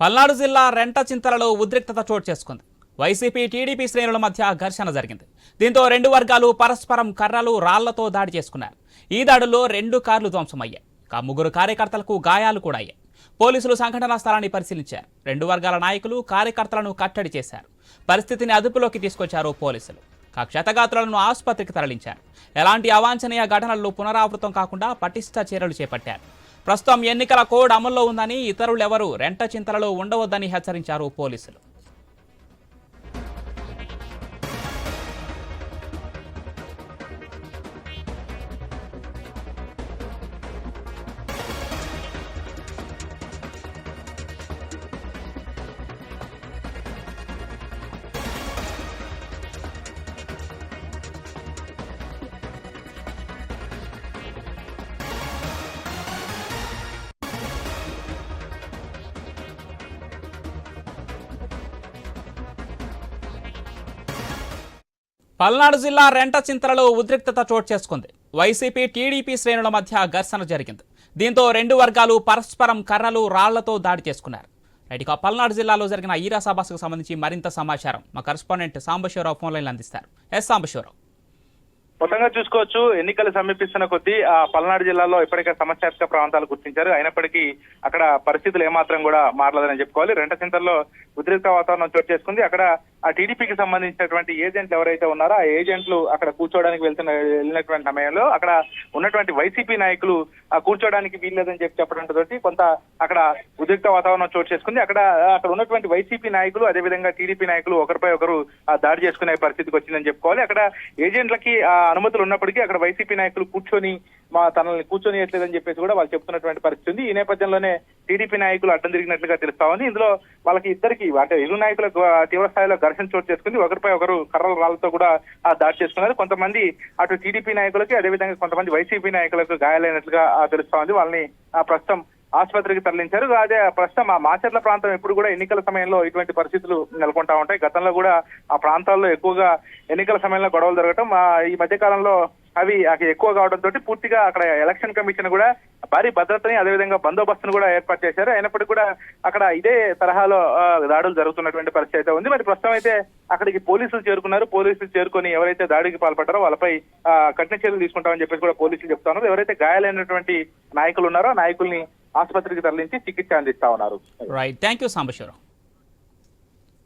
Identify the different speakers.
Speaker 1: పల్నాడు జిల్లా రెంట చింతలలో ఉద్రిక్తత చోటు చేసుకుంది. వైసీపీ టీడీపీ శ్రేణుల మధ్య ఘర్షణ జరిగింది. దీంతో రెండు వర్గాలు పరస్పరం కర్రలు రాళ్ళతో దాడి చేసుకున్నారు ఈ దాడుల్లో రెండు కార్లు ధ్వంసమయ్యాయి. కా ముగ్గురు కార్యకర్తలకు గాయాలు కూడా అయ్యాయి. పోలీసులు సంఘటనా స్థలాన్ని పరిశీలించారు. రెండు వర్గాల నాయకులు కార్యకర్తలను కట్టడి చేశారు. పరిస్థితిని అదుపులోకి తీసుకొచ్చారు పోలీసులు. ఇక క్షతగాత్రులను ఆసుపత్రికి తరలించారు. ఎలాంటి అవాంఛనీయ ఘటనలు పునరావృతం కాకుండా పటిష్ట చర్యలు చేపట్టారు. ప్రస్తుతం ఎన్నికల కోడ్ అమల్లో ఉందని ఇతరులెవరూ రెంట చింతలలో ఉండవద్దని హెచ్చరించారు పోలీసులు. పల్నాడు జిల్లా రెంట చింతలలో ఉద్రిక్తత చోటు చేసుకుంది. వైసీపీ టీడీపీ శ్రేణుల మధ్య ఘర్షణ జరిగింది. దీంతో రెండు వర్గాలు పరస్పరం కర్రలు రాళ్ళతో దాడి చేసుకున్నారు. రైట్ పల్నాడు జిల్లాలో జరిగిన ఈరా సభకు సంబంధించి మరింత సమాచారం మా కరస్పాండెంట్ సాంబశివరావు ఫోన్లైన్లు అందిస్తారు. ఎస్ సాంబశివరావు.
Speaker 2: మొత్తంగా చూసుకోవచ్చు. ఎన్నికలు సమీపిస్తున్న కొద్దీ ఆ పల్నాడు జిల్లాలో ఇప్పటికే సమస్యాత్మక ప్రాంతాలు గుర్తించారు. అయినప్పటికీ అక్కడ పరిస్థితులు ఏమాత్రం కూడా మారలేదని చెప్పుకోవాలి. రెంట సెంటర్లో ఉద్రిక్త వాతావరణం చోటు చేసుకుంది. అక్కడ ఆ టీడీపీకి సంబంధించినటువంటి ఏజెంట్లు ఎవరైతే ఉన్నారో ఆ ఏజెంట్లు అక్కడ కూర్చోవడానికి వెళ్తున్న వెళ్ళినటువంటి సమయంలో అక్కడ ఉన్నటువంటి వైసీపీ నాయకులు ఆ కూర్చోవడానికి వీల్లేదని చెప్పి చెప్పడంతో తోటి కొంత అక్కడ ఉద్రిక్త వాతావరణం చోటు చేసుకుంది. అక్కడ అక్కడ ఉన్నటువంటి వైసీపీ నాయకులు అదేవిధంగా టీడీపీ నాయకులు ఒకరిపై ఒకరు ఆ దాడి చేసుకునే పరిస్థితికి వచ్చిందని చెప్పుకోవాలి. అక్కడ ఏజెంట్లకి ఆ అనుమతులు ఉన్నప్పటికీ అక్కడ వైసీపీ నాయకులు కూర్చొని మా తనల్ని కూర్చొనియట్లేదని చెప్పేసి కూడా వాళ్ళు చెప్తున్నటువంటి పరిస్థితి ఉంది. ఈ నేపథ్యంలోనే టీడీపీ నాయకులు అడ్డం తిరిగినట్లుగా తెలుస్తా ఉంది. ఇందులో వాళ్ళకి ఇద్దరికి అంటే ఇరు నాయకుల తీవ్ర స్థాయిలో ఘర్షణ చోటు చేసుకుంది. ఒకరిపై ఒకరు కర్రల రాళ్ళతో కూడా దాడి చేసుకున్నారు. కొంతమంది అటు టీడీపీ నాయకులకి అదేవిధంగా కొంతమంది వైసీపీ నాయకులకు గాయాలైనట్లుగా తెలుస్తా ఉంది. వాళ్ళని ఆ, ప్రస్తుతం ఆసుపత్రికి తరలించారు. అదే ప్రస్తుతం ఆ మాచర్ల ప్రాంతం ఎప్పుడు కూడా ఎన్నికల సమయంలో ఇటువంటి పరిస్థితులు నెలకొంటా ఉంటాయి. గతంలో కూడా ఆ ప్రాంతాల్లో ఎక్కువగా ఎన్నికల సమయంలో గొడవలు జరగటం ఈ మధ్య కాలంలో అవి అక్కడ ఎక్కువ కావడం తోటి పూర్తిగా అక్కడ ఎలక్షన్ కమిషన్ కూడా భారీ భద్రతని అదేవిధంగా బందోబస్తును కూడా ఏర్పాటు చేశారు. అయినప్పటికీ కూడా అక్కడ ఇదే తరహాలో దాడులు జరుగుతున్నటువంటి పరిస్థితి అయితే ఉంది. మరి ప్రస్తుతం అయితే అక్కడికి పోలీసులు చేరుకున్నారు. పోలీసులు చేరుకొని ఎవరైతే దాడికి పాల్పడ్డారో వాళ్ళపై కఠిన చర్యలు తీసుకుంటామని చెప్పేసి కూడా పోలీసులు చెప్తున్నారు ఎవరైతే గాయాలైనటువంటి నాయకులు ఉన్నారో నాయకుల్ని ఆసుపత్రికి తరలించి చికిత్స అందిస్తా ఉన్నారు.
Speaker 1: Right thank you Sambasivarao